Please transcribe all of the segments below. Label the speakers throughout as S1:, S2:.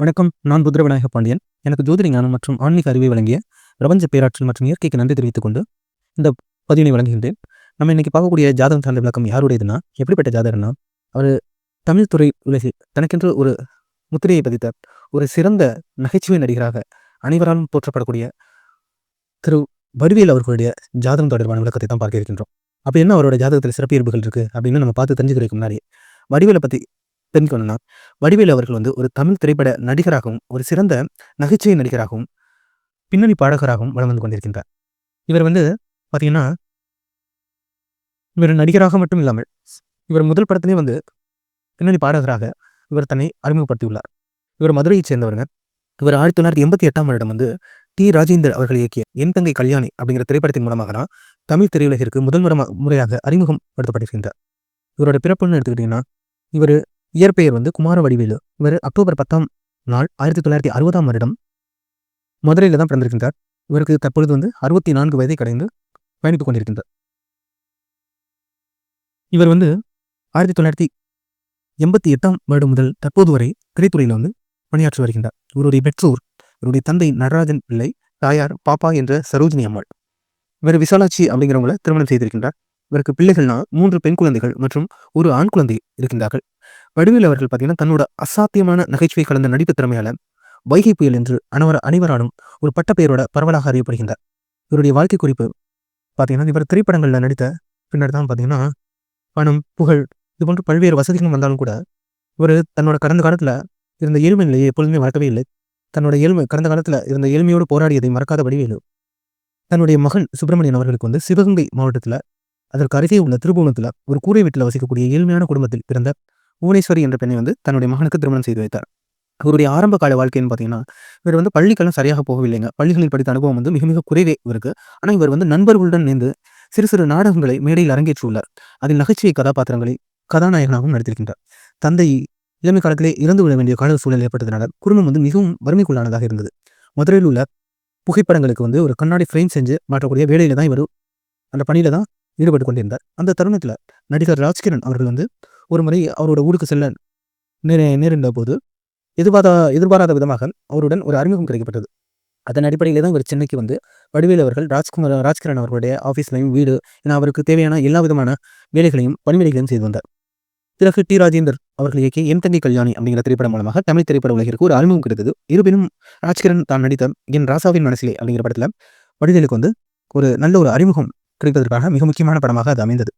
S1: வணக்கம் நான் புத்திர விநாயக பாண்டியன். எனக்கு ஜோதிட ஞானம் மற்றும் ஆன்மீக அறிவை வழங்கிய பிரபஞ்ச பேராற்றல் மற்றும் இயற்கைக்கு நன்றி தெரிவித்துக் கொண்டு இந்த பதிவினை வழங்குகின்றேன். நம்ம இன்னைக்கு பார்க்கக்கூடிய ஜாதகம் சார்ந்த விளக்கம் யாருடையதுன்னா எப்படிப்பட்ட ஜாதகர்னா அவர் தமிழ் துறை உலகில் தனக்கென்று ஒரு முத்திரையை பதித்த ஒரு சிறந்த நகைச்சுவை நடிகராக அனைவராலும் போற்றப்படக்கூடிய திரு வடிவேல் அவர்களுடைய ஜாதகம் தொடர்பான விளக்கத்தை தான் பார்க்க இருக்கின்றோம். அப்போ என்ன அவரோட ஜாதகத்தில் சிறப்பியல்புகள் இருக்குது அப்படின்னு நம்ம பார்த்து தெரிஞ்சுக்கிறதுக்கு முன்னாடி வடிவேலை பற்றி தெரிஞ்சுக்கணும்னா வடிவேலு அவர்கள் வந்து ஒரு தமிழ் திரைப்பட நடிகராகவும் ஒரு சிறந்த நகைச்சுவை நடிகராகவும் பின்னணி பாடகராகவும் வளர்ந்து வந்து கொண்டிருக்கின்றார். இவர் வந்து பார்த்தீங்கன்னா இவர் நடிகராக மட்டும் இல்லாமல் இவர் முதல் படத்திலே வந்து பின்னணி பாடகராக இவர் தன்னை அறிமுகப்படுத்தியுள்ளார். இவர் மதுரையைச் சேர்ந்தவருங்க. இவர் ஆயிரத்தி தொள்ளாயிரத்தி எண்பத்தி எட்டாம் வருடம் வந்து டி. ராஜேந்தர் அவர்கள் இயக்கிய என் தங்கை கல்யாணி அப்படிங்கிற திரைப்படத்தின் மூலமாக தான் தமிழ் திரையுலகிற்கு முதல் முறை முறையாக அறிமுகம் படுத்தப்பட்டிருக்கின்றார் இவரோட பிறப்புன்னு எடுத்துக்கிட்டிங்கன்னா இவர் இயற்பெயர் வந்து குமார வடிவேலு இவர் அக்டோபர் பத்தாம் நாள் ஆயிரத்தி தொள்ளாயிரத்தி அறுபதாம் வருடம் மதுரையில் தான் பிறந்திருக்கின்றார். இவருக்கு தற்பொழுது வந்து அறுபத்தி நான்கு வயதை கடைந்து பயணித்துக் கொண்டிருக்கின்றார். இவர் வந்து ஆயிரத்தி தொள்ளாயிரத்தி எண்பத்தி எட்டாம் வருடம் முதல் தற்போது வரை திரைத்துறையில் வந்து பணியாற்றி வருகின்றார். இவருடைய பெற்றோர் இவருடைய தந்தை நடராஜன் பிள்ளை தாயார் பாப்பா என்ற சரோஜினி அம்மாள். இவர் விசாலாட்சி அப்படிங்கிறவங்கள திருமணம் செய்திருக்கின்றார். இவருக்கு பிள்ளைகள்னா மூன்று பெண் குழந்தைகள் மற்றும் ஒரு ஆண் குழந்தை இருக்கின்றார்கள். வடிவேல் அவர்கள் பார்த்தீங்கன்னா தன்னோட அசாத்தியமான நகைச்சுவை கலந்த நடிப்பு திறமையால வைகை புயல் என்று அனைவர் அனைவராலும் ஒரு பட்டப்பெயரோட பரவலாக அறியப்படுகின்றார். இவருடைய வாழ்க்கை குறிப்பு பார்த்தீங்கன்னா இவர் திரைப்படங்களில் நடித்த பின்னர் தான் பார்த்தீங்கன்னா பணம் புகழ் இது போன்ற பல்வேறு வசதிகளும் வந்தாலும் கூட இவர் தன்னோட கடந்த காலத்தில் இருந்த ஏழ்மை நிலையை எப்பொழுதுமே மறக்கவே இல்லை. தன்னோட ஏழ்மை கடந்த காலத்தில் இருந்த ஏழ்மையோடு போராடியதை மறக்காத வடிவேலு தன்னுடைய மகன் சுப்பிரமணியன் அவர்களுக்கு வந்து சிவகங்கை மாவட்டத்தில் அதற்கு அருகே உள்ள திருபுவனத்தில் ஒரு கூரை வீட்டில் வசிக்கக்கூடிய ஏழ்மையான குடும்பத்தில் பிறந்த புவனேஸ்வரி என்ற பெண்ணை வந்து தன்னுடைய மகனுக்கு திருமணம் செய்து வைத்தார். இவருடைய ஆரம்ப கால வாழ்க்கைன்னு பார்த்தீங்கன்னா இவர் வந்து பள்ளிக்கெல்லாம் சரியாக போகவில்லைங்க. பள்ளிகளில் படித்த அனுபவம் வந்து மிக மிக குறைவே இவருக்கு. ஆனால் இவர் வந்து நண்பர்களுடன் இணைந்து சிறு சிறு நாடகங்களை மேடையில் அரங்கேற்றுள்ளார். அதில் நகைச்சுவை கதாபாத்திரங்களை கதாநாயகனாகவும் நடித்திருக்கின்றார். தந்தை இளமை காலத்திலே இறந்து விட வேண்டிய கால சூழல் ஏற்பட்டதுனால குடும்பம் வந்து மிகவும் வறுமைக்குள்ளானதாக இருந்தது. மதுரையில் உள்ள புகைப்படங்களுக்கு வந்து ஒரு கண்ணாடி ஃப்ரேம் செஞ்சு மாற்றக்கூடிய வேலையில தான் இவர் அந்த பணியில தான் ஈடுபட்டு கொண்டிருந்தார். அந்த தருணத்தில் நடிகர் ராஜ்கிரண் அவர்கள் வந்து ஒரு முறை அவரோட ஊருக்கு செல்ல நேர நேரிட்ட போது எதிர்பாரா எதிர்பாராத விதமாக அவருடன் ஒரு அறிமுகம் கிடைக்கப்பட்டது. அதன் அடிப்படையில் தான் இவர் சென்னைக்கு வந்து வடிவேல் அவர்கள் ராஜ்குமார் ராஜ்கிரண் அவர்களுடைய ஆஃபீஸ்லையும் வீடு என அவருக்கு தேவையான எல்லா விதமான வேலைகளையும் பணிவேலைகளையும் செய்து வந்தார். பிறகு டி. ராஜேந்தர் அவர்கள் இயக்கிய என் தங்கை கல்யாணி அப்படிங்கிற திரைப்படம் மூலமாக தமிழ் திரைப்பட உலகிற்கு ஒரு அறிமுகம் கிடைத்தது. இருப்பினும் ராஜ்கிரண் தான் நடித்த என் ராசாவின் மனசிலே அப்படிங்கிற படத்தில் வடிவேலுக்கு வந்து ஒரு நல்ல ஒரு அறிமுகம் கிடைப்பதற்காக மிக முக்கியமான படமாக அது அமைந்தது.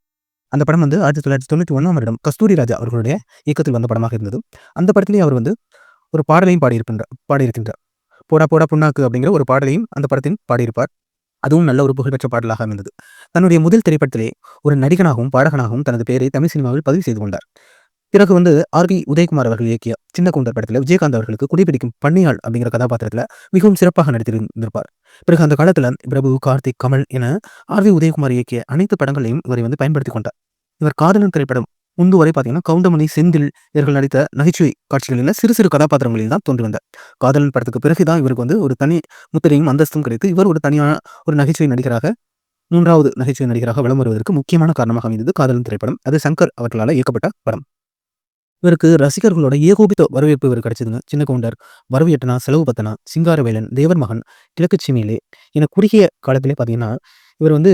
S1: அந்த படம் வந்து ஆயிரத்தி தொள்ளாயிரத்தி தொண்ணூற்றி ஒன்றாம் வருடம் கஸ்தூரி ராஜா அவர்களுடைய இயக்கத்தில் வந்த படமாக இருந்தது. அந்த படத்திலேயே அவர் வந்து ஒரு பாடலையும் பாடியிருக்கின்றார் பாடியிருக்கின்றார். போடா போடா புண்ணாக்கு அப்படிங்கிற ஒரு பாடலையும் அந்த படத்தில் பாடியிருப்பார். அதுவும் நல்ல ஒரு புகழ்பெற்ற பாடலாக அமைந்தது. தன்னுடைய முதல் திரைப்படத்திலே ஒரு நடிகனாகவும் பாடகனாகவும் தனது பெயரை தமிழ் சினிமாவில் பதிவு செய்து கொண்டார். பிறகு வந்து ஆர் பி உதயகுமார் அவர்கள் இயக்கிய சின்ன கவுண்டர் படத்தில் விஜயகாந்த் அவர்களுக்கு குடிபிடிக்கும் பண்ணியாள் அப்படிங்கிற கதாபாத்திரத்தில் மிகவும் சிறப்பாக நடித்திருந்திருப்பார். பிறகு அந்த காலத்தில் பிரபு கார்த்திக் கமல் என ஆர் வி உதயகுமார் இயக்கிய அனைத்து படங்களையும் இவரை வந்து பயன்படுத்தி கொண்டார். இவர் காதலன் திரைப்படம் முன்பு வரை பார்த்தீங்கன்னா கவுண்டமணி செந்தில் இவர்கள் நடித்த நகைச்சுவை காட்சிகளில் சிறு சிறு கதாபாத்திரங்களில் தான் தோன்றி வந்தார் காதலன் படத்துக்கு பிறகுதான் இவருக்கு வந்து ஒரு தனி முத்திரையும் அந்தஸ்தும் கிடைத்து இவர் ஒரு தனியான ஒரு நகைச்சுவை நடிகராக மூன்றாவது நகைச்சுவை நடிகராக விளம்பருவதற்கு வருவதற்கு முக்கியமான காரணமாக அமைந்தது காதலன் திரைப்படம். அது சங்கர் அவர்களால் இயக்கப்பட்ட படம். இவருக்கு ரசிகர்களோட ஏகோபித்த வரவேற்பு இவர் கிடைச்சதுங்க. சின்ன கவுண்டர் வரவு எட்டனா செலவு பத்தனா சிங்காரவேலன் தேவர் மகன் கிழக்கு சிமிலே என குறுகிய காலத்திலே பார்த்தீங்கன்னா இவர் வந்து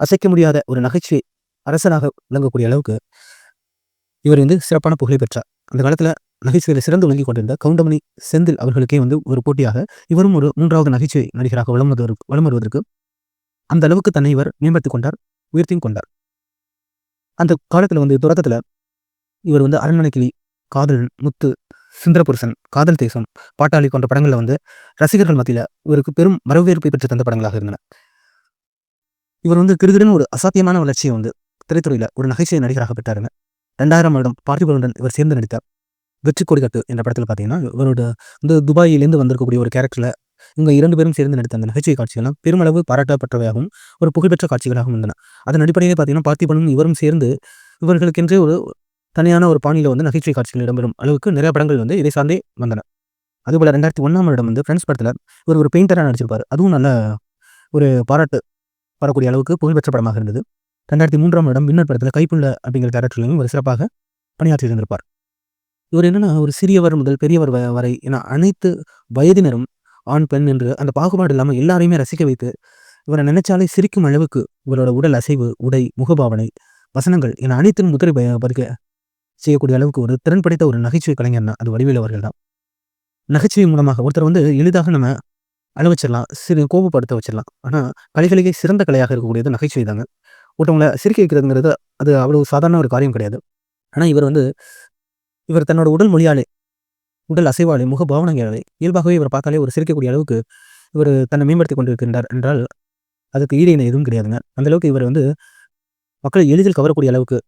S1: அசைக்க முடியாத ஒரு நகைச்சுவை அரசனாக விளங்கக்கூடிய அளவுக்கு இவர் வந்து சிறப்பான புகழை பெற்றார். அந்த காலத்தில் நகைச்சுவையில் சிறந்து விளங்கி கொண்டிருந்த கவுண்டமணி செந்தில் அவர்களுக்கே வந்து ஒரு போட்டியாக இவரும் ஒரு மூன்றாவது நகைச்சுவை நடிகராக வலம் வருவதற்கு வருவதற்கு அந்த அளவுக்கு தன்னை இவர் மேம்படுத்திக் கொண்டார் உயர்த்தியும் கொண்டார். அந்த காலத்தில் வந்து தொடக்கத்தில் இவர் வந்து அரண்மனை காதல் காதலன் முத்து சுந்தரபுருஷன் காதல் தேசம் பாட்டாளி போன்ற படங்களில் வந்து ரசிகர்கள் மத்தியில் இவருக்கு பெரும் வரவேற்பை பெற்று தந்த படங்களாக இருந்தன. இவர் வந்து கிருகிருன்னு ஒரு அசாத்தியமான வளர்ச்சியை வந்து திரைத்துறையில் ஒரு நகைச்சுவை நடிகராக பெற்றாருங்க. ரெண்டாயிரம் வருடம் பார்த்திபனுடன் இவர் சேர்ந்து நடித்தார் வெற்றி கொடிகட்டு என்ற படத்தில் பார்த்தீங்கன்னா இவரோட வந்து துபாயிலேருந்து வந்திருக்கக்கூடிய ஒரு கேரக்டரில் இவங்க இரண்டு பேரும் சேர்ந்து நடித்த அந்த நகைச்சுவை காட்சிகள்லாம் பெருமளவு பாராட்டப்பட்டவையாகவும் ஒரு புகழ்பெற்ற காட்சிகளாகவும் இருந்தன. அதன் அடிப்படையில் பார்த்தீங்கன்னா பார்த்திபனும் இவரும் சேர்ந்து இவர்களுக்கென்றே ஒரு தனியான ஒரு பாணியில் வந்து நகைச்சுவை காட்சிகள் இடம்பெறும் அளவுக்கு நிறைய படங்கள் வந்து இதை சார்ந்தே வந்தன. அதுபோல் ரெண்டாயிரத்தி ஒன்றாம் வருடம் வந்து ஃப்ரெண்ட்ஸ் படத்தில் இவர் ஒரு பெயிண்டராக நடிச்சிருப்பார். அதுவும் நல்ல ஒரு பாராட்டு வரக்கூடிய அளவுக்கு புகழ்பெற்ற படமாக இருந்தது. ரெண்டாயிரத்தி மூன்றாம் வருடம் வின்னர் படத்தில் கைப்புள்ள அப்படிங்கிற கேரக்டர்லையும் ஒரு சிறப்பாக பணியாற்றி இருந்திருப்பார். இவர் என்னென்னா ஒரு சிறியவர் முதல் பெரியவர் வ வரை என அனைத்து வயதினரும் ஆண் பெண் என்று அந்த பாகுபாடு இல்லாமல் எல்லாரையுமே ரசிக்க வைத்து இவரை நினைச்சாலே சிரிக்கும் அளவுக்கு இவரோட உடல் அசைவு உடை முகபாவனை வசனங்கள் என அனைத்தின் முதிரை பறிக்க செய்யக்கூடிய அளவுக்கு ஒரு திறன் படைத்த ஒரு நகைச்சுவை கலைஞர்னா அது வடிவேல் அவர்கள் தான் நகைச்சுவை மூலமாக ஒருத்தர் வந்து எளிதாக நம்ம அனுபவிச்சிடலாம் சிறு கோபப்படுத்த வச்சிடலாம். ஆனால் கலைகளுக்கே சிறந்த கலையாக இருக்கக்கூடியது நகைச்சுவை தாங்க. ஒருத்தவங்களை சிரிக்க வைக்கிறதுங்கிறது அது அவ்வளவு சாதாரண ஒரு காரியம் கிடையாது. ஆனால் இவர் வந்து இவர் தன்னோட உடல் மொழியாலே உடல் அசைவாலே முக பாவனையாலே இயல்பாகவே இவர் பார்த்தாலே ஒரு சிரிக்கக்கூடிய அளவுக்கு இவர் தன்னை மேம்படுத்தி கொண்டிருக்கின்றார் என்றால் அதுக்கு ஈடு இணை எதுவும் கிடையாதுங்க. அந்த அளவுக்கு இவர் வந்து மக்களை எளிதில் கவரக்கூடிய அளவுக்கு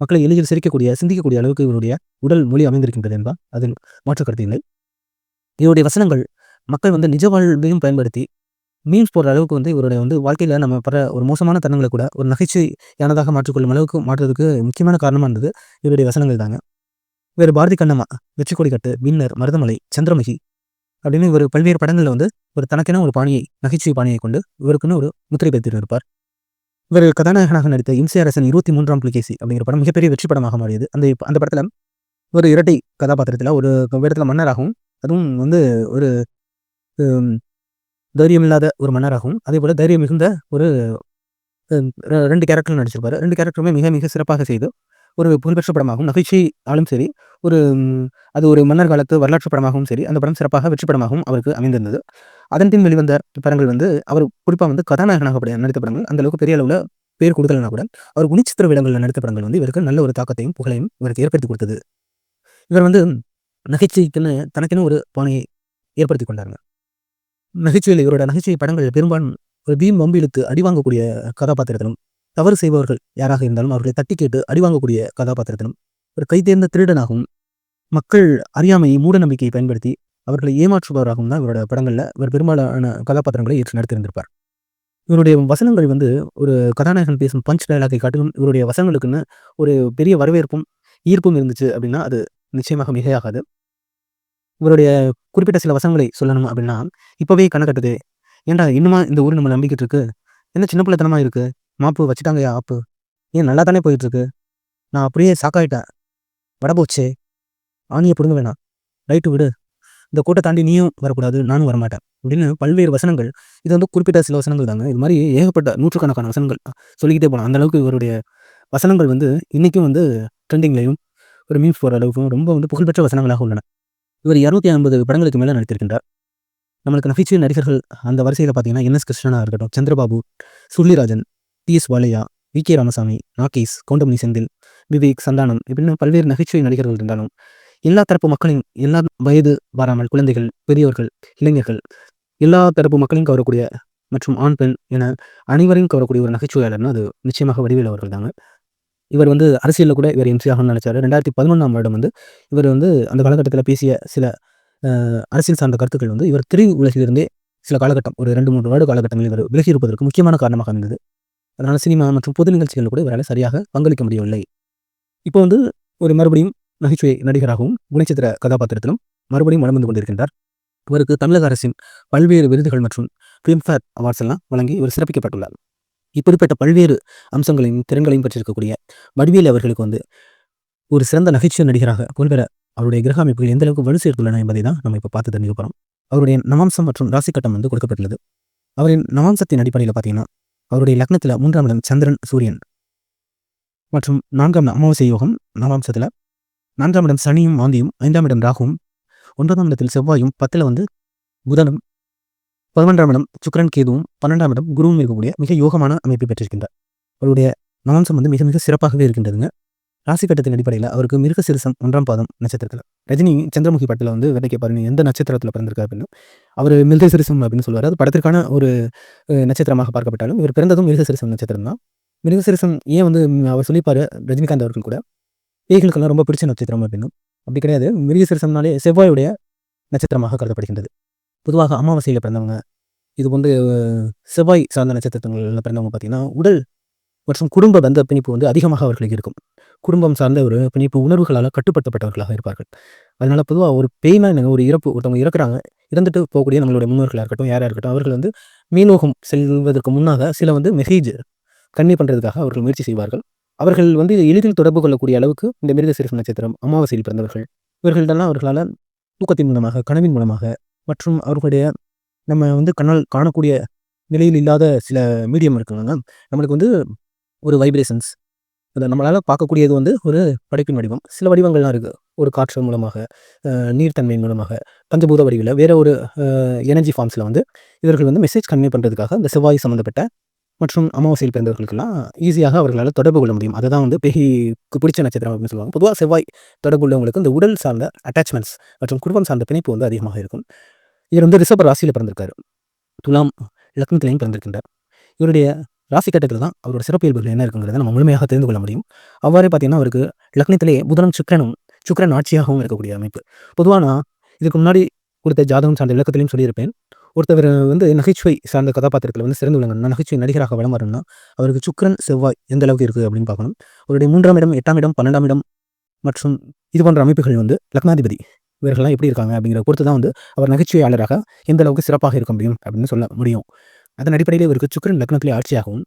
S1: மக்களை எளிதில் சிரிக்கக்கூடிய சிந்திக்கக்கூடிய அளவுக்கு இவருடைய உடல் மொழி அமைந்திருக்கின்றது என்பால் அதில் மாற்று கருத்து இல்லை. இவருடைய வசனங்கள் மக்கள் வந்து நிஜ வாழ்வையும் பயன்படுத்தி மீன்ஸ் போடுற அளவுக்கு வந்து இவருடைய வந்து வாழ்க்கையில் நம்ம படுற ஒரு மோசமான தருணங்களை கூட ஒரு நகைச்சுவையானதாக மாற்றிக்கொள்ளும் அளவுக்கு மாற்றுறதுக்கு முக்கியமான காரணமாக இருந்தது இவருடைய வசனங்கள் தாங்க. இவர் பாரதி கண்ணம்மா வெற்றிக்கொடி கட்டு மின்னர் மருதமலை சந்திரமகி அப்படின்னு இவர் பல்வேறு படங்களில் வந்து ஒரு தனக்கென ஒரு பாணியை நகைச்சுவை பாணியை கொண்டு இவருக்குன்னு ஒரு முத்திரை பெற்று இருப்பார் இவர் கதாநாயகனாக நடித்த இம்சை அரசன் இருபத்தி மூன்றாம் புலிகேசி அப்படிங்கிற படம் மிகப்பெரிய வெற்றி படமாக மாறியது. அந்த அந்த படத்தில் ஒரு இரட்டை கதாபாத்திரத்தில் ஒரு இடத்துல மன்னராகவும் அதுவும் வந்து ஒரு தைரியம் இல்லாத ஒரு மன்னராகவும் அதே போல் தைரியம் மிகுந்த ஒரு ரெண்டு கேரக்டர் நடிச்சிருப்பாரு. ரெண்டு கேரக்டருமே மிக மிக சிறப்பாக செய்து ஒரு புகழ்பெற்ற படமாகவும் நகைச்சுவை ஆளும் சரி ஒரு அது ஒரு மன்னர் காலத்து வரலாற்று படமாகவும் சரி அந்த படம் சிறப்பாக வெற்றி படமாகவும் அவருக்கு அமைந்திருந்தது. அதன் பின் வெளிவந்த படங்கள் வந்து அவர் குறிப்பாக வந்து கதாநாயகனாக நடித்த படங்கள் அந்த அளவுக்கு பெரிய அளவில் பேர் கொடுக்கலனா கூட அவர் குணிச்சித்திர விடங்களில் நடித்த படங்கள் வந்து இவருக்கு நல்ல ஒரு தாக்கத்தையும் புகழையும் இவருக்கு ஏற்படுத்தி கொடுத்தது. இவர் வந்து நகைச்சுவைக்குன்னு தனக்குன்னு ஒரு பாணியை ஏற்படுத்தி கொண்டாருங்க. நகைச்சுவையில் இவரோட நகைச்சுவை படங்கள் பெரும்பாலும் ஒரு பீம் வம்பு இழுத்து அடி வாங்கக்கூடிய கதாபாத்திரத்திலும் தவறு செய்பவர்கள் யாராக இருந்தாலும் அவர்களை தட்டி கேட்டு அடிவாங்கக்கூடிய கதாபாத்திரத்திலும் ஒரு கைதேர்ந்த திருடனாகவும் மக்கள் அறியாமையை மூட நம்பிக்கையை பயன்படுத்தி அவர்களை ஏமாற்றுபவராகவும் தான் இவரோட படங்களில் இவர் பெரும்பாலான கதாபாத்திரங்களை ஏற்று நடத்திருந்திருப்பார் இவருடைய வசனங்கள் வந்து ஒரு கதாநாயகன் பேசும் பஞ்ச் டயலாக்கை காட்டிலும் இவருடைய வசனங்களுக்குன்னு ஒரு பெரிய வரவேற்பும் ஈர்ப்பும் இருந்துச்சு அப்படின்னா அது நிச்சயமாக மிகையாகாது. இவருடைய குறிப்பிட்ட சில வசனங்களை சொல்லணும் அப்படின்னா இப்போவே கணக்கட்டுது ஏன்டா இன்னுமா இந்த ஊர் நம்ம நம்பிக்கிட்டு இருக்கு? என்ன சின்ன பிள்ளைத்தனமா இருக்கு? மாப்பு வச்சுட்டாங்க ஆப்பு? ஏன் நல்லா தானே போயிட்டுருக்கு நான் அப்படியே சாக்காயிட்டேன் வடபோச்சே ஆணியை பிடுங்க வேணாம். ரைட்டு விடு. இந்த கூட்டை தாண்டி நீயும் வரக்கூடாது நானும் வரமாட்டேன் அப்படின்னு பல்வேறு வசனங்கள். இது வந்து குறிப்பிட்ட சில வசனங்கள் தாங்க. இது மாதிரி ஏகப்பட்ட நூற்றுக்கணக்கான வசனங்கள் சொல்லிக்கிட்டே போகலாம். அந்தளவுக்கு இவருடைய வசனங்கள் வந்து இன்றைக்கும் வந்து ட்ரெண்டிங்லையும் ஒரு மீன்ஸ் போகிற அளவுக்கும் ரொம்ப வந்து புகழ்பெற்ற வசனங்களாக உள்ளன. இவர் இரநூத்தி ஐம்பது படங்களுக்கு மேலே நடித்திருக்கின்றார். நம்மளுக்கு நகைச்சுவை நடிகர்கள் அந்த வரிசையில் பார்த்தீங்கன்னா என் எஸ் கிருஷ்ணனாக இருக்கட்டும் Chandrababu Sullirajan T S Balaiah V K Ramasamy Nagesh Goundamani Senthil Vivek Santhanam இப்படின்னு பல்வேறு நகைச்சுவை நடிகர்கள் இருந்தாலும் எல்லா தரப்பு மக்களின் எல்லா வயது வராமல் குழந்தைகள் பெரியவர்கள் இளைஞர்கள் எல்லா தரப்பு மக்களையும் கவரக்கூடிய மற்றும் ஆண் பெண் என அனைவரையும் கவரக்கூடிய ஒரு நகைச்சுவையாளர்னா அது நிச்சயமாக வடிவேல் அவர்கள் தாங்க. இவர் வந்து அரசியலில் கூட இவர் எம்சியாக நினைச்சார். ரெண்டாயிரத்தி பதினொன்றாம் வருடம் வந்து இவர் வந்து அந்த காலகட்டத்தில் பேசிய சில அரசியல் சார்ந்த கருத்துக்கள் வந்து இவர் திரு உலகிலிருந்தே சில காலகட்டம் ஒரு ரெண்டு மூன்று வருட காலகட்டங்களில் இவர் விலகி இருப்பதற்கு முக்கியமான காரணமாக இருந்தது அதனால் சினிமா மற்றும் பொது நிகழ்ச்சிகளில் கூட இவரால் சரியாக பங்களிக்க முடியவில்லை. இப்போ வந்து ஒரு மறுபடியும் நகைச்சுவை நடிகராகவும் குணச்சித்திர கதாபாத்திரத்திலும் மறுபடியும் வளம் வந்து கொண்டிருக்கின்றார். இவருக்கு தமிழக அரசின் பல்வேறு விருதுகள் மற்றும் ஃபிலிம்ஃபேர் அவார்ட்ஸ் எல்லாம் வழங்கி இவர் சிறப்பிக்கப்பட்டுள்ளார். இப்படிப்பட்ட பல்வேறு அம்சங்களையும் திறன்களையும் பெற்றிருக்கக்கூடிய வடிவேல் அவர்களுக்கு வந்து ஒரு சிறந்த நகைச்சுவை நடிகராக புகழ்பெற அவருடைய கிரக அமைப்புகள் எந்த அளவுக்கு வலு சேர்த்துள்ளன என்பதை தான் நம்ம இப்போ பார்த்து தெரிஞ்சுக்க போகிறோம் அவருடைய நவாம்சம் மற்றும் ராசி கட்டம் வந்து கொடுக்கப்பட்டுள்ளது. அவரின் நவாம்சத்தின் அடிப்படையில் பார்த்தீங்கன்னா அவருடைய லக்னத்தில் மூன்றாம் இடம் சந்திரன் சூரியன் மற்றும் நான்காம் அமாவாசை யோகம் நவாம்சத்தில் நான்காம் இடம் சனியும் மாந்தியும் ஐந்தாம் இடம் ராகுவும் ஒன்பதாம் இடத்தில் செவ்வாயும் பத்தில் வந்து புதனும் பதினொன்றாம் இடம் சுக்கரன் கேதுவும் பன்னெண்டாம் இடம் குருவும் இருக்கக்கூடிய மிக யோகமான அமைப்பை பெற்றிருக்கின்றார். அவருடைய நவம்சம் வந்து மிக மிக சிறப்பாகவே இருக்கின்றதுங்க. ராசி கட்டத்தின் அடிப்படையில் அவருக்கு மிருக சிறுசம் ஒன்றாம் பாதம் நட்சத்திரத்தில். ரஜினி சந்திரமுகி பட்டில் வந்து விதைக்க பாருங்க எந்த நட்சத்திரத்தில் பிறந்திருக்காரு அப்படின்னு. அவர் மிருக சிறுசம் அப்படின்னு சொல்லுவார். அது படத்திற்கான ஒரு நட்சத்திரமாக பார்க்கப்பட்டாலும் இவர் பிறந்ததும் மிருக சிறுசம் நட்சத்திரம் தான் மிருக சிறுசம் ஏன் வந்து அவர் சொல்லிப்பார் ரஜினிகாந்த் அவர்கள் கூட. பேய்களுக்கெல்லாம் ரொம்ப பிடிச்ச நட்சத்திரம் அப்படின்னு அப்படி கிடையாது. மிருகசிரசம்னாலே செவ்வாயுடைய நட்சத்திரமாக கருதப்படுகின்றது. பொதுவாக அமாவாசையில் பிறந்தவங்க இது வந்து செவ்வாய் சார்ந்த நட்சத்திரங்களில் பிறந்தவங்க பார்த்தீங்கன்னா உடல் மற்றும் குடும்ப பந்த பிணிப்பு வந்து அதிகமாக அவர்களுக்கு இருக்கும். குடும்பம் சார்ந்த ஒரு பிணைப்பு உணர்வுகளால் கட்டுப்படுத்தப்பட்டவர்களாக இருப்பார்கள். அதனால் பொதுவாக ஒரு பெயினா எனக்கு ஒரு இறப்பு ஒருத்தவங்க இறக்குறாங்க இறந்துட்டு போகக்கூடிய நம்மளுடைய முன்னோர்களாக இருக்கட்டும் யாராக இருக்கட்டும் அவர்கள் வந்து மீனோகம் செல்வதற்கு முன்னாக சில வந்து மெசேஜ் கன்வே பண்ணுறதுக்காக அவர்கள் முயற்சி செய்வார்கள். அவர்கள் வந்து எளிதில் தொடர்பு கொள்ளக்கூடிய அளவுக்கு இந்த மிருக நட்சத்திரம் அமாவாசையில் பிறந்தவர்கள். இவர்களிடெல்லாம் அவர்களால் தூக்கத்தின் மூலமாக கனவின் மூலமாக மற்றும் அவர்களுடைய நம்ம வந்து கண்ணால் காணக்கூடிய நிலையில் இல்லாத சில மீடியம் இருக்குங்க. நம்மளுக்கு வந்து ஒரு வைப்ரேஷன்ஸ் அதை நம்மளால் பார்க்கக்கூடியது வந்து ஒரு படைப்பின் வடிவம். சில வடிவங்கள்லாம் இருக்குது ஒரு காற்று மூலமாக நீர்த்தன்மையின் மூலமாக பஞ்சபூத வடிவில் வேற ஒரு எனர்ஜி ஃபார்ம்ஸில் வந்து இவர்கள் வந்து மெசேஜ் கன்வே பண்ணுறதுக்காக இந்த செவ்வாய் சம்மந்தப்பட்ட மற்றும் அமாவாசையில் பிறந்தவர்களுக்கெல்லாம் ஈஸியாக அவர்களால் தொடர்பு கொள்ள முடியும். அதுதான் வந்து பெஹிக்கு பிடிச்ச நட்சத்திரம் அப்படின்னு சொல்லுவாங்க. பொதுவாக செவ்வாய் தொடர்பு உள்ளவங்களுக்கு இந்த உடல் சார்ந்த அட்டாச்மெண்ட்ஸ் மற்றும் குடும்பம் சார்ந்த பிணைப்பு வந்து அதிகமாக இருக்கும். இவர் வந்து ரிஷப ராசியில் பிறந்திருக்காரு. துலாம் லக்னத்திலையும் பிறந்திருக்கின்றார். இவருடைய ராசி கட்டத்தில் தான் அவரோட சிறப்பியல்புகள் என்ன இருக்குங்கிறத நம்ம முழுமையாக தெரிந்து கொள்ள முடியும். அவ்வாறே பார்த்தீங்கன்னா அவருக்கு லக்னத்திலே புதனும் சுக்கரனும் சுக்கரன் ஆட்சியாகவும் இருக்கக்கூடிய அமைப்பு. பொதுவாக நான் இதுக்கு முன்னாடி கொடுத்த ஜாதகம் சார்ந்த விளக்கத்திலையும் சொல்லியிருப்பேன். ஒருத்தவர் வந்து நகைச்சுவை சார்ந்த கதாபாத்திரத்தில் வந்து சிறந்து விளங்கணும். நகைச்சுவை நடிகராக வளம் வரணும்னா அவருக்கு சுக்கரன் செவ்வாய் எந்த அளவுக்கு இருக்குது அப்படின்னு பார்க்கணும். அவருடைய மூன்றாம் இடம் எட்டாம் இடம் பன்னெண்டாம் இடம் மற்றும் இது போன்ற அமைப்புகள் வந்து லக்னாதிபதி இவர்கள்லாம் எப்படி இருக்காங்க அப்படிங்கிற பொறுத்து தான் வந்து அவர் நகைச்சுவையாளராக எந்த அளவுக்கு சிறப்பாக இருக்க முடியும் அப்படின்னு சொல்ல முடியும். அதன் அடிப்படையில் இவருக்கு சுக்கரன் லக்னத்திலே ஆட்சியாகவும்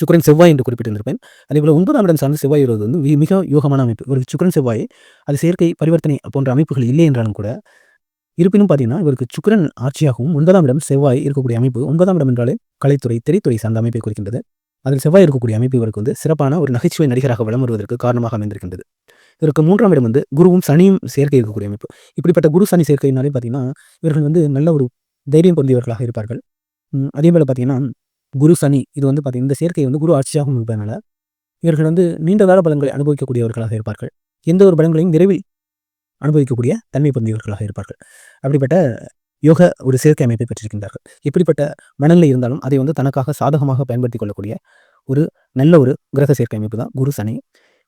S1: சுக்கரன் செவ்வாய் என்று குறிப்பிட்டிருந்திருப்பேன். அதே போல் ஒன்பதாம் இடம் சார்ந்த செவ்வாய் வருவது வந்து மிக யோகமான அமைப்பு. ஒரு சுக்கரன் செவ்வாய் அது செயற்கை பரிவர்த்தனை போன்ற அமைப்புகள் இல்லை என்றாலும் கூட இருப்பினும் பார்த்தீங்கன்னா இவருக்கு சுக்கரன் ஆட்சியாகவும் ஒன்பதாம் இடம் செவ்வாய் இருக்கக்கூடிய அமைப்பு ஒன்பதாம் இடம் என்றாலே கலைத்துறை திரைத்துறை சார்ந்த அமைப்பை குறிக்கின்றது. அதில் செவ்வாய் இருக்கக்கூடிய அமைப்பு இவருக்கு வந்து சிறப்பான ஒரு நகைச்சுவை நடிகராக வளம் வருவதற்கு காரணமாக அமைந்திருக்கின்றது. இதற்கு மூன்றாம் இடம் வந்து குருவும் சனியும் சேர்க்கை இருக்கக்கூடிய அமைப்பு. இப்படிப்பட்ட குரு சனி சேர்க்கையினாலே பார்த்தீங்கன்னா இவர்கள் வந்து நல்ல ஒரு தைரியம் பொருந்தியவர்களாக இருப்பார்கள். அதே போல் பார்த்தீங்கன்னா குரு சனி இது வந்து பார்த்தீங்கன்னா இந்த சேர்க்கை வந்து குரு ஆட்சியாகவும் இருப்பதனால இவர்கள் வந்து நீண்ட கால பலன்களை அனுபவிக்கக்கூடியவர்களாக இருப்பார்கள். எந்த ஒரு பலன்களையும் விரைவில் அனுபவிக்கக்கூடிய தன்மை பொருந்தியவர்களாக இருப்பார்கள். அப்படிப்பட்ட யோக ஒரு சேர்க்கை அமைப்பை பெற்றிருக்கின்றார்கள். இப்படிப்பட்ட மனநிலை இருந்தாலும் அதை வந்து தனக்காக சாதகமாக பயன்படுத்திக் கொள்ளக்கூடிய ஒரு நல்ல ஒரு கிரக சேர்க்கை அமைப்பு தான் குரு சனி.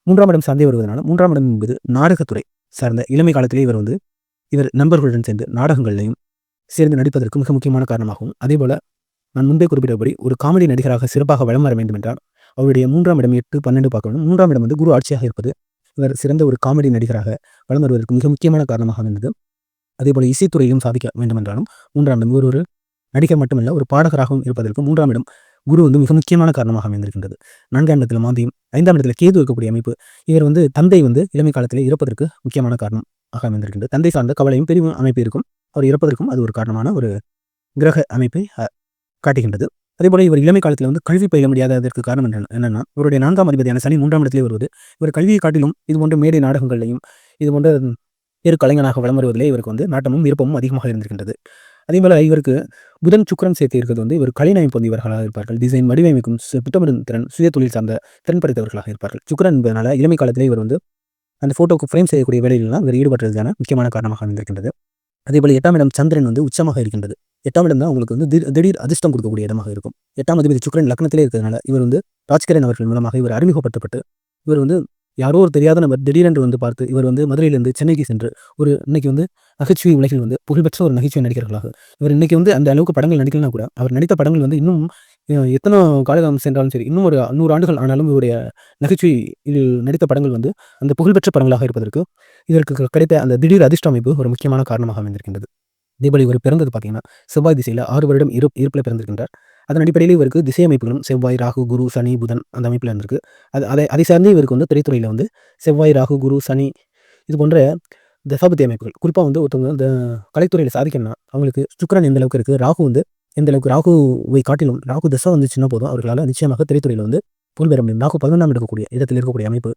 S1: மூன்றாம் இடம் சார்ந்தே வருவதனால மூன்றாம் இடம் என்பது நாடகத்துறை சார்ந்த இளமை காலத்திலே இவர் வந்து இவர் நண்பர்களுடன் சேர்ந்து நாடகங்களையும் சேர்ந்து நடிப்பதற்கு மிக முக்கியமான காரணமாகவும் அதே போல நான் முன்பே குறிப்பிட்டபடி ஒரு காமெடி நடிகராக சிறப்பாக வளம் வர வேண்டும் என்றால் அவருடைய மூன்றாம் இடம் எட்டு பன்னெண்டு பார்க்க வேண்டும் மூன்றாம் இடம் வந்து குரு ஆட்சியாக இருப்பது இவர் சிறந்த ஒரு காமெடி நடிகராக வளம் வருவதற்கு மிக முக்கியமான காரணமாக இருந்தது. அதேபோல் இசைத்துறையும் சாதிக்க வேண்டும் என்றாலும் மூன்றாம் இடம் ஒரு நடிகர் மட்டுமல்ல ஒரு பாடகராகவும் இருப்பதற்கு மூன்றாம் இடம் குரு வந்து மிக முக்கியமான காரணமாக அமைந்திருக்கின்றது. நான்காம் இடத்துல மாந்தியும் ஐந்தாம் இடத்துல கேது இருக்கக்கூடிய அமைப்பு இவர் வந்து தந்தை வந்து இளமை காலத்தில் இறப்பதற்கு முக்கியமான காரணம் ஆக அமைந்திருக்கின்றது. தந்தை சார்ந்த கவலையும் பெரிய அமைப்பு இருக்கும் அவர் இறப்பதற்கும் அது ஒரு காரணமான ஒரு கிரக அமைப்பை காட்டுகின்றது. அதேபோல இவர் இளமை காலத்தில் வந்து கல்வி பயில முடியாததற்கு காரணம் என்ன இவருடைய நான்காம் அதிபதியான சனி மூன்றாம் இடத்திலே வருவது இவர் கல்வியை காட்டிலும் இது போன்ற மேடை நாடகங்களையும் இது போன்ற வேறு கலைஞனாக வளம் வருவதிலே இவருக்கு வந்து நாட்டமும் விருப்பமும் அதிகமாக இருந்திருக்கின்றது. அதே போல் இவருக்கு புதன் சுக்கரன் சேர்த்து இருக்கிறது வந்து இவர் கலைநயம் இவர்களாக இருப்பார்கள் டிசைன் வடிவமைக்கும் திட்டமிடும் திறன் சுய தொழில் சார்ந்த திறன் படைத்தவர்களாக இருப்பார்கள். சுக்கரன் என்பதனால இளமை காலத்திலே இவர் வந்து அந்த ஃபோட்டோக்கு ஃப்ரேம் செய்யக்கூடிய வேலையிலாம் இவர் ஈடுபட்டதுக்கான முக்கியமான காரணமாக இருந்திருக்கின்றது அதேபோல் எட்டாம் இடம் சந்திரன் வந்து உச்சமாக இருக்கின்றது. எட்டாம் இடம் தான் உங்களுக்கு வந்து திடீர் அதிர்ஷ்டம் கொடுக்கக்கூடிய இடமாக இருக்கும். எட்டாம் அதிபதி சுக்கரன் லக்னத்திலே இருக்கிறதுனால இவர் வந்து ராஜ்கரன் அவர்கள் மூலமாக இவர் அறிமுகப்படுத்தப்பட்டு இவர் வந்து யாரோ ஒரு தெரியாத நபர் திடீரென்று வந்து பார்த்து இவர் வந்து மதுரையிலிருந்து சென்னைக்கு சென்று ஒரு இன்னைக்கு வந்து நகைச்சுவை உலகில் வந்து புகழ்பெற்ற ஒரு நகைச்சுவை நடிகர்களாக இவர் இன்னைக்கு வந்து அந்த அளவுக்கு படங்கள் நடிக்கலாம் கூட அவர் நடித்த படங்கள் வந்து இன்னும் எத்தனை காலகாலம் சென்றாலும் சரி இன்னும் ஒரு நூறு ஆண்டுகள் ஆனாலும் இவருடைய நகைச்சுவை இதில் நடித்த படங்கள் வந்து அந்த புகழ்பெற்ற படங்களாக இருப்பதற்கு இதற்கு கிடைத்த அந்த திடீர் அதிர்ஷ்ட அமைப்பு ஒரு முக்கியமான காரணமாக அமைந்திருக்கின்றது. தீபாவளி இவர் பிறந்தது பார்த்தீங்கன்னா செவ்வாய் திசையில் ஆறு வருடம் இரு இருப்பில் பிறந்திருக்கின்றார். அதன் அடிப்படையில் இவருக்கு திசை அமைப்புகளும் செவ்வாய் ராகு குரு சனி புதன் அந்த அமைப்பில் இருந்திருக்கு. அது அதை அதை சார்ந்து இவருக்கு வந்து திரைத்துறையில் வந்து செவ்வாய் ராகு குரு சனி இது போன்ற தசாபதி அமைப்புகள் குறிப்பாக வந்து ஒருத்தவங்க இந்த கலைத்துறையில் சாதிக்கணும்னா அவங்களுக்கு சுக்கரன் எந்த அளவுக்கு இருக்குது ராகு வந்து எந்த அளவுக்கு ராகுவை காட்டிலும் ராகு தசை வந்து சின்ன போதும் அவர்களால் நிச்சயமாக திரைத்துறையில் வந்து புல் பெற முடியும். ராகு பதினொன்றாம் இருக்கக்கூடிய இடத்தில் இருக்கக்கூடிய அமைப்பு.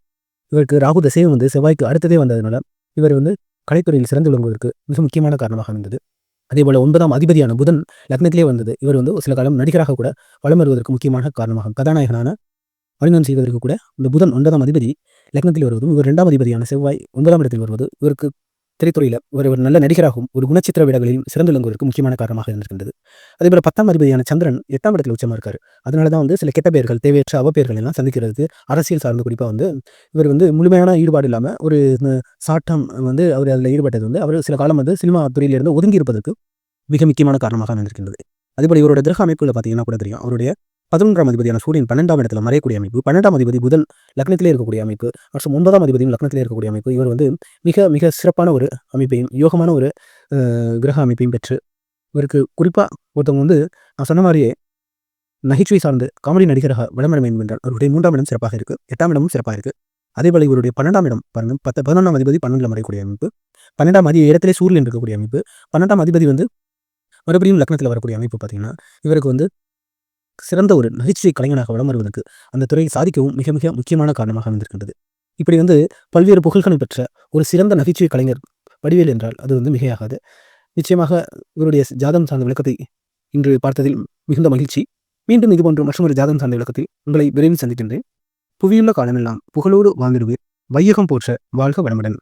S1: இவருக்கு ராகு தசையும் வந்து செவ்வாய்க்கு அடுத்ததே வந்ததுனால இவர் வந்து கலைத்துறையில் சிறந்து விளங்குவதற்கு மிக முக்கியமான காரணமாக இருந்தது அதே போல ஒன்பதாம் அதிபதியான புதன் லக்னத்திலே வந்தது. இவர் வந்து சில காலம் நடிகராக கூட வளம் வருவதற்கு முக்கியமான காரணமாகும் கதாநாயகனான அறிஞன் செய்வதற்கு கூட இந்த புதன் ஒன்பதாம் அதிபதி லக்னத்தில் வருவதும் இவர் இரண்டாம் அதிபதியான செவ்வாய் ஒன்பதாம் இடத்தில் வருவது இவருக்கு திரைத்துறையில் ஒரு ஒரு நல்ல நடிகராகவும் ஒரு குணச்சித்திர விடங்களில் சிறந்து முக்கியமான காரணமாக இருந்திருக்கின்றது. அதே போல பத்தாம் அதிபதியான சந்திரன் எட்டாம் இடத்தில் உச்சமாக இருக்காரு. அதனால தான் வந்து சில கெட்ட பெயர்கள் தேவையற்ற அவப்பெயர்கள் எல்லாம் சந்திக்கிறது அரசியல் சார்ந்த குறிப்பாக வந்து இவர் வந்து முழுமையான ஈடுபாடு இல்லாமல் ஒரு சாட்டம் வந்து அவர் அதில் ஈடுபட்டது வந்து அவர் சில காலம் வந்து சினிமா துறையிலிருந்து ஒதுங்கி இருப்பதற்கு மிக முக்கியமான காரணமாக இருந்திருக்கின்றது அதேபோல் இவரோட கிரக அமைப்புகளை பார்த்தீங்கன்னா கூட தெரியும். அவருடைய பதினொன்றாம் அதிபதியான சூரியன் பன்னெண்டாம் இடத்துல மறையக்கூடிய அமைப்பு பன்னெண்டாம் அதிபதி புதன் லக்னத்திலே இருக்கக்கூடிய அமைப்பு மற்றும் ஒன்பதாம் அதிபதியும் லக்னத்திலே இருக்கக்கூடிய அமைப்பு இவர் வந்து மிக மிக சிறப்பான ஒரு அமைப்பையும் யோகமான ஒரு கிரக அமைப்பையும் பெற்று இவருக்கு குறிப்பாக ஒருத்தவங்க வந்து நான் சொன்ன மாதிரியே நகைச்சுவை சார்ந்து காமெடி நடிகராக விளம்பரம் வேண்டும் அவருடைய மூன்றாம் இடம் சிறப்பாக இருக்குது எட்டாம் இடமும் சிறப்பாக இருக்குது அதேபோல இவருடைய பன்னெண்டாம் இடம் பாருங்கள் பத்து பதினொன்றாம் அதிபதி பன்னெண்டில் மறையக்கூடிய அமைப்பு பன்னெண்டாம் அதிபதி இடத்திலே சூரியன் இருக்கக்கூடிய அமைப்பு பன்னெண்டாம் அதிபதி வந்து மறுபடியும் லக்னத்தில் வரக்கூடிய அமைப்பு பார்த்தீங்கன்னா இவருக்கு வந்து சிறந்த ஒரு நகைச்சுவை கலைஞனாக வளம் வருவதற்கு அந்த துறையை சாதிக்கவும் மிக மிக முக்கியமான காரணமாக அமைந்திருக்கின்றது. இப்படி வந்து பல்வேறு புகழ்களை பெற்ற ஒரு சிறந்த நகைச்சுவை கலைஞர் வடிவேல் என்றால் அது வந்து மிகையாகாது. நிச்சயமாக இவருடைய ஜாதகம் சார்ந்த விளக்கத்தை இன்று பார்த்ததில் மிகுந்த மகிழ்ச்சி. மீண்டும் இது போன்ற மற்றொரு ஜாதகம் சார்ந்த விளக்கத்தில் உங்களை விரைவில் சந்திக்கின்றேன். புவியுள்ள காலமெல்லாம் புகழோடு வாழ்ந்திடுவீர். வையகம் போற்ற வாழ்க வளமுடன்.